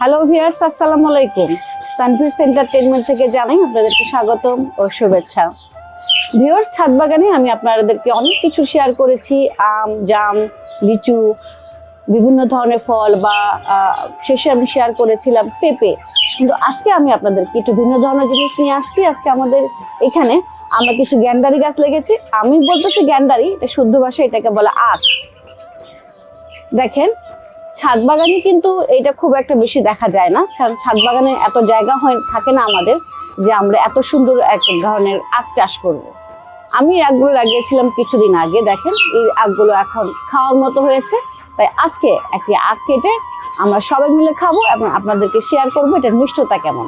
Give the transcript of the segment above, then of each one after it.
Hello viewers আসসালামু আলাইকুম। Tanvir entertainment থেকে জানাই আপনাদেরকে স্বাগতম ও শুভেচ্ছা। ভিউয়ার্স ছাদ বাগানে আমি আপনাদেরকে অনেক কিছু শেয়ার করেছি। আম জাম লিচু বিভিন্ন ধরনের ফল বা শেষে আমি শেয়ার করেছিলাম পেঁপে। কিন্তু আজকে আমি আপনাদেরকে একটু ভিন্ন ধরনের জিনিস নিয়ে আসছি। আজকে আমাদের এখানে আমরা কিছু গ্যান্ডারি গাছ লেগেছি। আমি বলতেছি গ্যান্ডারি এটা শুদ্ধ ভাষায় এটাকে বলা আখ। দেখেন ছাদ বাগানে কিন্তু এটা খুব একটা বেশি দেখা যায় না, কারণ ছাদ বাগানে এত জায়গা হয়, থাকে না আমাদের যে আমরা এত সুন্দর এক ধরনের আখ চাষ করব। আমি এই আখগুলো লাগিয়েছিলাম কিছুদিন আগে, দেখেন, এই আখগুলো এখন খাওয়ার মতো হয়েছে। তাই আজকে একটি আখ কেটে আমরা সবাই মিলে খাব এবং আপনাদেরকে শেয়ার করব এটার মিষ্টতা কেমন।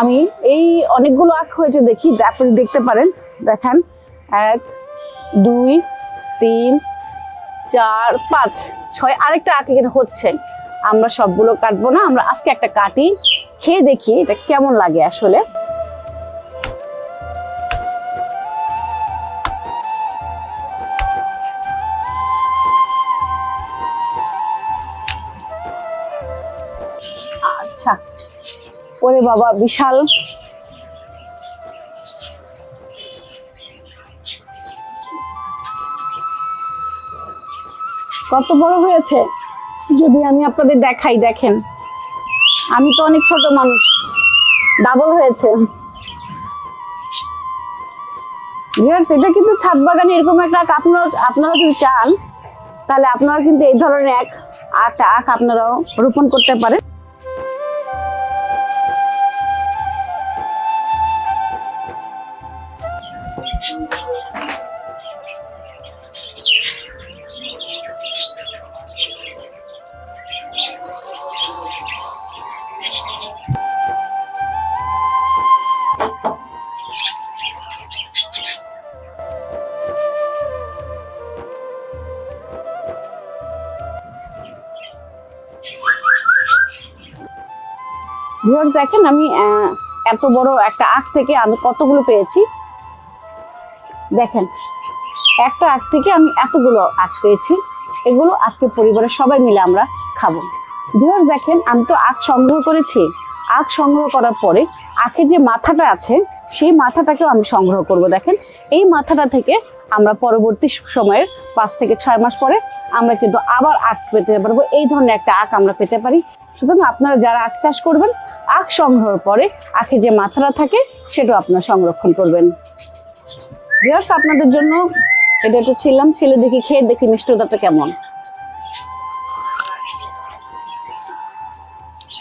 আমি এই অনেকগুলো আখ হয়েছে দেখি, আপনি দেখতে পারেন। দেখেন, এক, দুই, তিন চার, পাঁচ, ছয়, আরেকটা আখ এখানে হচ্ছে। আমরা সবগুলো কাটবো না, আমরা আজকে একটা কাটি, খেয়ে দেখি এটা কেমন লাগে আসলে। আচ্ছা ওরে বাবা, বিশাল। কত বড় হয়েছে? যদি আমি আপনাদের দেখাই, দেখেন। আমি তো অনেক ছোট মানুষ। ডাবল হয়েছে। এটা কিন্তু ছাদ বাগানে এরকম একটা আখ আপনারা আপনারা যদি চান, তাহলে আপনারা কিন্তু এই ধরনের এক আট আখ আপনারাও রোপণ করতে পারেন। ভিউয়ার্স দেখেন আমি এত বড় একটা আখ থেকে আমি কতগুলো পেয়েছি? দেখেন, একটা আখ থেকে আমি এতগুলো আখ পেয়েছি। এগুলো আজকে পরিবারের সবাই মিলে আমরা খাব। ভিউয়ার্স দেখেন, আমি তো আখ সংগ্রহ করেছি। আখ সংগ্রহ করার পরে আখের যে মাথাটা আছে, সেই মাথাটাকেও আমি সংগ্রহ করব। দেখেন, এই মাথাটা থেকে আমরা পরবর্তী সময়ে পাঁচ থেকে ছয় মাস পরে আমরা কিন্তু আবার আখ পেতে পারব। এই ধরনের একটা আখ আমরা পেতে পারি। সুতরাং আপনারা যারা আখ চাষ করবেন, আখ সংগ্রহের পরে আখের যে মাথাটা থাকে, সেটাও আপনারা সংরক্ষণ করবেন। ভিউয়ার্স, আপনাদের জন্য এটা একটু ছিলাম, ছেলে দেখি, খেয়ে দেখি মিষ্টতাটা কেমন।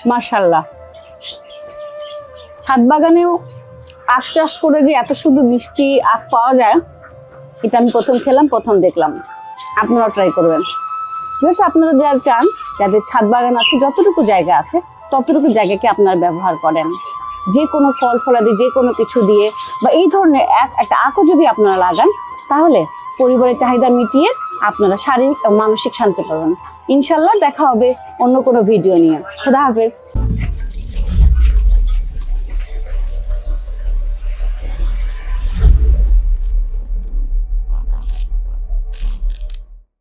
মার্শাল্লাহ ছাদ বাগানেও আখ চাষ করে যে এত শুধু মিষ্টি আখ পাওয়া যায়, এটা আমি প্রথম খেলাম, প্রথম দেখলাম। আপনারা ট্রাই করবেন। বেশ, আপনারা যারা চান, যাদের ছাদ বাগান আছে, যতটুকু জায়গা আছে, ততটুকু জায়গাকে আপনারা ব্যবহার করেন। যে কোনো ফল ফলাদি যে কোনো কিছু দিয়ে, বা এই ধরনের এক একটা আঁকও যদি আপনারা লাগান, তাহলে পরিবারের চাহিদা মিটিয়ে আপনারা শারীরিক ও মানসিক শান্তি পাবেন। ইনশাল্লাহ দেখা হবে অন্য কোনো ভিডিও নিয়ে। খুদা হাফেজ।